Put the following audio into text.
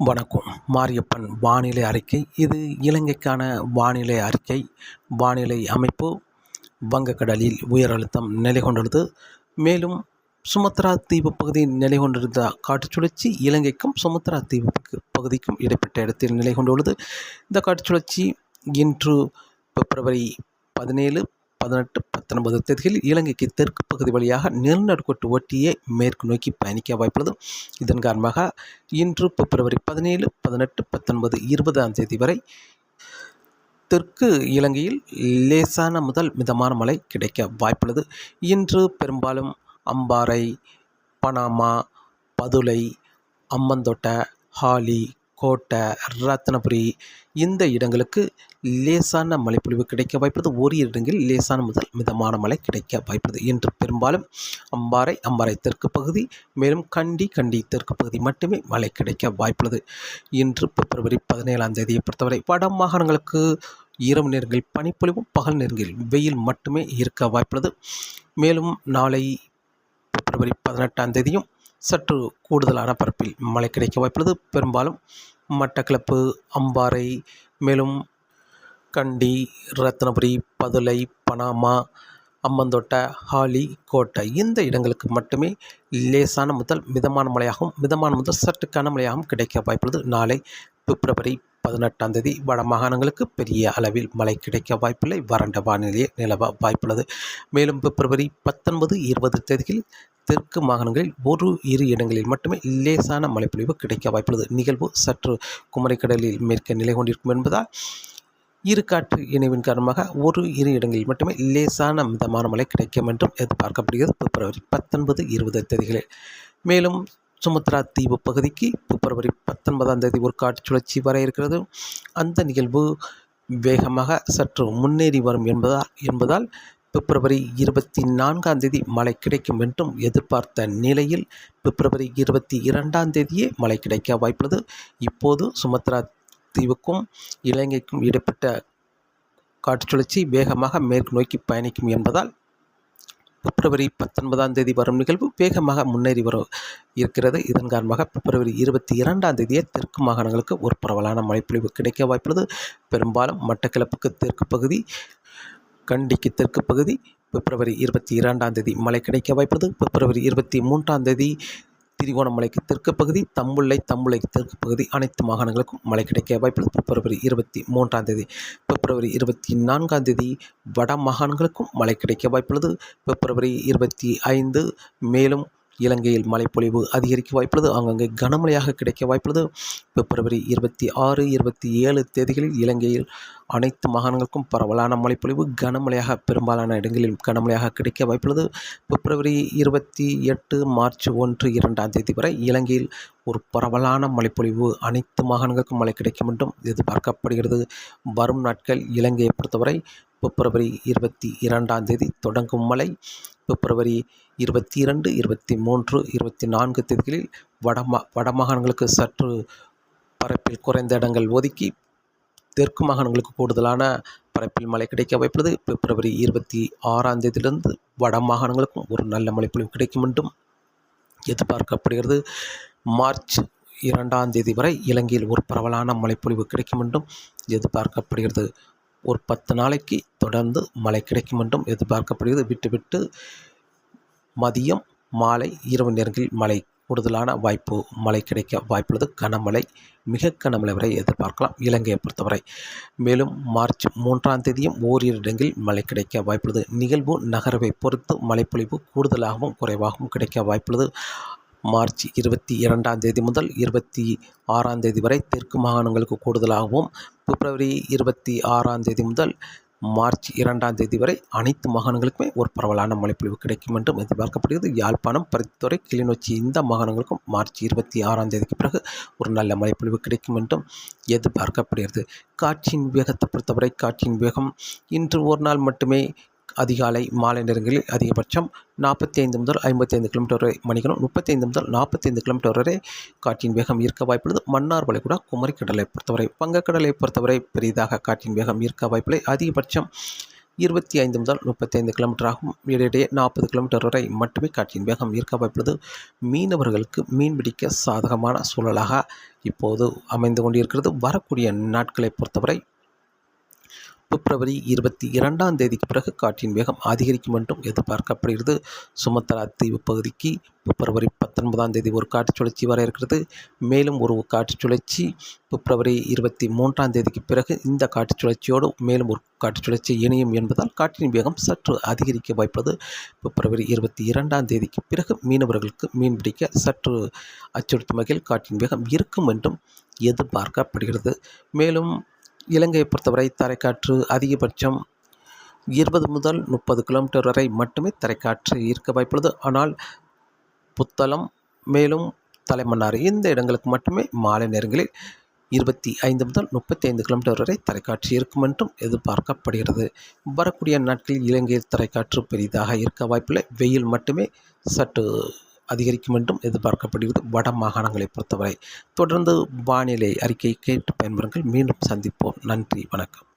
வணக்கம். மாரியப்பன் வானிலை அறிக்கை. இது இலங்கைக்கான வானிலை அறிக்கை. வானிலை அமைப்பு வங்கக்கடலில் உயர் அழுத்தம் நிலை கொண்டுள்ளது மேலும் சுமத்ரா தீவு பகுதியில் நிலை கொண்டிருந்த காற்றுச் சுழற்சி இலங்கைக்கும் சுமத்ரா தீவு பகுதிக்கும் இடைப்பட்ட இடத்தில் நிலை கொண்டுள்ளது இந்த காட்டுச்சுழற்சி இன்று பிப்ரவரி பதினேழு பதினெட்டு பத்தொன்பது தேதிகளில் இலங்கைக்கு தெற்கு பகுதி வழியாக நிலநடுக்கோட்டு ஒட்டியே மேற்கு நோக்கி பயணிக்க வாய்ப்புள்ளது. இதன் காரணமாக இன்று பிப்ரவரி பதினேழு பதினெட்டு பத்தொன்பது இருபதாம் தேதி வரை தெற்கு இலங்கையில் லேசான முதல் மிதமான மழை கிடைக்க வாய்ப்புள்ளது. இன்று பெரும்பாலும் அம்பாறை பனாமா பதுளை அம்மந்தோட்ட ஹாலி கோட்டை ரத்னபுரி இந்த இடங்களுக்கு லேசான மழைப்பொழிவு கிடைக்க வாய்ப்பது ஒரு இடங்களில் லேசான முதல் மிதமான மழை கிடைக்க வாய்ப்பது. இன்று பெரும்பாலும் அம்பாறை அம்பாறை தெற்கு பகுதி மேலும் கண்டி கண்டி தெற்கு பகுதி மட்டுமே மழை கிடைக்க வாய்ப்புள்ளது. இன்று பிப்ரவரி பதினேழாம் தேதியை பொறுத்தவரை வட மாகாணங்களுக்கு இரவு நேரங்களில் பனிப்பொழிவும் பகல் நேரங்களில் வெயில் மட்டுமே இருக்க வாய்ப்புள்ளது. மேலும் நாளை பிப்ரவரி பதினெட்டாம் தேதியும் சற்று கூடுதலான பரப்பில் மழை கிடைக்க வாய்ப்புள்ளது. பெரும்பாலும் மட்டக்களப்பு அம்பாறை மேலும் கண்டி ரத்னபுரி பதுளை பனாமா அம்மந்தோட்டை ஹாலி கோட்டை இந்த இடங்களுக்கு மட்டுமே லேசான முதல் மிதமான மழையாகவும் மிதமான முதல் சற்று கனமழையாகவும் கிடைக்க வாய்ப்புள்ளது. நாளை பிப்ரவரி பதினெட்டாம் தேதி வட மாகாணங்களுக்கு பெரிய அளவில் மழை கிடைக்க வாய்ப்பில்லை. வறண்ட வானிலையே நிலவ வாய்ப்புள்ளது. மேலும் பிப்ரவரி பத்தொன்பது இருபது தேதிகளில் தெற்கு மாகாணங்களில் ஒரு இரு இடங்களில் மட்டுமே லேசான மழைப்பொழிவு கிடைக்க வாய்ப்புள்ளது. நிகழ்வு சற்று குமரிக்கடலில் மேற்கே நிலை கொண்டிருக்கும் என்பதால் இரு காற்று இணைவின் காரணமாக ஒரு இரு இடங்களில் மட்டுமே லேசான மிதமான மழை கிடைக்கும் என்றும் எதிர்பார்க்கப்படுகிறது. பிப்ரவரி பத்தொன்பது இருபது தேதிகளில். மேலும் சுமத்ரா தீவு பகுதிக்கு பிப்ரவரி பத்தொன்பதாம் தேதி ஒரு காற்று சுழற்சி வர இருக்கிறது. அந்த நிகழ்வு வேகமாக சற்று முன்னேறி வரும் என்பதால் என்பதால் பிப்ரவரி இருபத்தி நான்காம் தேதி மழை கிடைக்கும் என்றும் எதிர்பார்த்த நிலையில் பிப்ரவரி இருபத்தி இரண்டாம் தேதியே மழை கிடைக்க வாய்ப்புள்ளது. இப்போது சுமத்ரா தீவுக்கும் இலங்கைக்கும் இடைப்பட்ட காட்டுச்சுழற்சி வேகமாக மேற்கு நோக்கி பயணிக்கும் என்பதால் பிப்ரவரி பத்தொன்பதாம் தேதி வரும் நிகழ்வு வேகமாக முன்னேறி வரும் இருக்கிறது. இதன் காரணமாக பிப்ரவரி இருபத்தி இரண்டாம் தேதியே தெற்கு மாகாணங்களுக்கு ஒரு பரவலான மழைப்பொழிவு கிடைக்க வாய்ப்புள்ளது. பெரும்பாலும் மட்டக்கிழப்புக்கு தெற்கு பகுதி கண்டிக்கு தெற்கு பகுதி பிப்ரவரி இருபத்தி இரண்டாம் தேதி மழை கிடைக்க வாய்ப்புள்ளது. பிப்ரவரி இருபத்தி மூன்றாம் தேதி திரிகோணமலைக்கு தெற்கு பகுதி தம்புள்ளை தம்புள்ளைக்கு தெற்கு பகுதி அனைத்து மாகாணங்களுக்கும் மழை கிடைக்க வாய்ப்புள்ளது. பிப்ரவரி இருபத்தி மூன்றாம் தேதி பிப்ரவரி இருபத்தி நான்காம் தேதி வட மாகாணங்களுக்கும் மழை கிடைக்க வாய்ப்புள்ளது. பிப்ரவரி இருபத்தி ஐந்து மேலும் இலங்கையில் மழைப்பொழிவு அதிகரிக்க வாய்ப்புள்ளது. அங்கங்கே கனமழையாக கிடைக்க வாய்ப்புள்ளது. பிப்ரவரி இருபத்தி ஆறு இருபத்தி ஏழு தேதிகளில் இலங்கையில் அனைத்து மாகாணங்களுக்கும் பரவலான மழைப்பொழிவு கனமழையாக பெரும்பாலான இடங்களில் கனமழையாக கிடைக்க வாய்ப்புள்ளது. பிப்ரவரி இருபத்தி எட்டு மார்ச் ஒன்று இரண்டாம் தேதி வரை இலங்கையில் ஒரு பரவலான மழைப்பொழிவு அனைத்து மாகாணங்களுக்கும் மழை கிடைக்கும் என்றும் எதிர்பார்க்கப்படுகிறது. வரும் நாட்கள் இலங்கையை பொறுத்தவரை பிப்ரவரி இருபத்தி இரண்டாம் தேதி தொடங்கும் மழை. பிப்ரவரி இருபத்தி இரண்டு இருபத்தி மூன்று இருபத்தி நான்கு தேதிகளில் வடமா வடமாகாணங்களுக்கு சற்று பரப்பில் குறைந்த இடங்கள் ஒதுக்கி தெற்கு மாகாணங்களுக்கு கூடுதலான பரப்பில் மழை கிடைக்க வாய்ப்புள்ளது பிப்ரவரி இருபத்தி ஆறாம் தேதியிலிருந்து வட மாகாணங்களுக்கும் ஒரு நல்ல மழைப்பொழிவு கிடைக்கும் என்றும் எதிர்பார்க்கப்படுகிறது. மார்ச் இரண்டாம் தேதி வரை இலங்கையில் ஒரு பரவலான மழைப்பொழிவு கிடைக்கும் என்றும் எதிர்பார்க்கப்படுகிறது. ஒரு பத்து நாளைக்கு தொடர்ந்து மழை கிடைக்கும் என்றும் எதிர்பார்க்கப்படுகிறது. விட்டு விட்டு மதியம் மாலை இரவு நேரங்களில் மழை கூடுதலான வாய்ப்பு மழை கிடைக்க வாய்ப்புள்ளது. கனமழை மிக கனமழை வரை எதிர்பார்க்கலாம் இலங்கையை பொறுத்தவரை. மேலும் மார்ச் மூன்றாம் தேதியும் ஓரிரு இடங்களில் மழை கிடைக்க வாய்ப்புள்ளது. நிகழ்வு நகரவை பொறுத்து மழைப்பொழிவு கூடுதலாகவும் குறைவாகவும் கிடைக்க வாய்ப்புள்ளது. மார்ச் இருபத்தி இரண்டாம் தேதி முதல் இருபத்தி ஆறாம் தேதி வரை தெற்கு மாகாணங்களுக்கு கூடுதலாகவும் பிப்ரவரி இருபத்தி ஆறாம் தேதி முதல் மார்ச் இரண்டாம் தேதி வரை அனைத்து மாகாணங்களுக்குமே ஒரு பரவலான மழைப்பொழிவு கிடைக்கும் என்றும் எதிர்பார்க்கப்படுகிறது. யாழ்ப்பாணம் பருத்தித்துறை கிளிநொச்சி இந்த மாகாணங்களுக்கும் மார்ச் இருபத்தி ஆறாம் தேதிக்கு பிறகு ஒரு நல்ல மழைப்பொழிவு கிடைக்கும் என்றும் எதிர்பார்க்கப்படுகிறது. காற்றின் வேகத்தை பொறுத்தவரை காற்றின் வேகம் இன்று ஒரு நாள் மட்டுமே அதிகாலை மாலை நேரங்களில் அதிகபட்சம் நாற்பத்தி ஐந்து முதல் ஐம்பத்தைந்து கிலோமீட்டர் வரை மணிக்கணும் முப்பத்தைந்து முதல் நாற்பத்தைந்து கிலோமீட்டர் வரை காற்றின் வேகம் இருக்க வாய்ப்புள்ளது. மன்னார் வளைகுடா குமரிக்கடலை பொறுத்தவரை வங்கக்கடலை பொறுத்தவரை பெரிதாக காற்றின் வேகம் இருக்க வாய்ப்பில்லை. அதிகபட்சம் இருபத்தி ஐந்து முதல் முப்பத்தைந்து கிலோமீட்டர் ஆகும். இடையிடையே நாற்பது கிலோமீட்டர் வரை மட்டுமே காற்றின் வேகம் இருக்க வாய்ப்புள்ளது. மீனவர்களுக்கு மீன்பிடிக்க சாதகமான சூழலாக இப்போது அமைந்து கொண்டிருக்கிறது. வரக்கூடிய நாட்களை பொறுத்தவரை பிப்ரவரி இருபத்தி இரண்டாம் தேதிக்கு பிறகு காற்றின் வேகம் அதிகரிக்கும் என்றும் எதிர்பார்க்கப்படுகிறது. சுமத்ரா தீவு பகுதிக்கு பிப்ரவரி பத்தொன்பதாம் தேதி ஒரு காற்று சுழற்சி வர இருக்கிறது. மேலும் ஒரு காற்று சுழற்சி பிப்ரவரி இருபத்தி மூன்றாம் தேதிக்கு பிறகு இந்த காற்று சுழற்சியோடு மேலும் ஒரு காற்று சுழற்சி இணையும் என்பதால் காற்றின் வேகம் சற்று அதிகரிக்க வாய்ப்பது பிப்ரவரி இருபத்தி இரண்டாம் தேதிக்கு பிறகு மீனவர்களுக்கு மீன்பிடிக்க சற்று அச்சுறுத்தும் வகையில் காற்றின் வேகம் இருக்கும் என்றும் எதிர்பார்க்கப்படுகிறது. மேலும் இலங்கையை பொறுத்தவரை தரைக்காற்று அதிகபட்சம் இருபது முதல் முப்பது கிலோமீட்டர் வரை மட்டுமே தரைக்காற்று இருக்க வாய்ப்புள்ளது. ஆனால் புத்தளம் மேலும் தலைமன்னார் இந்த இடங்களுக்கு மட்டுமே மாலை நேரங்களில் இருபத்தி ஐந்து முதல் முப்பத்தி ஐந்து கிலோமீட்டர் வரை தரைக்காற்று இருக்கும் என்றும் எதிர்பார்க்கப்படுகிறது. வரக்கூடிய நாட்களில் இலங்கையில் தரைக்காற்று பெரிதாக இருக்க வாய்ப்பில்லை. வெயில் மட்டுமே சற்று அதிகரிக்கும் என்றும் எதிர்பார்க்கப்படுகிறது. வட மாகாணங்களை பொறுத்தவரை தொடர்ந்து வானிலை அறிக்கை கேட்டு பயன்பெறுங்கள். மீண்டும் சந்திப்போம். நன்றி. வணக்கம்.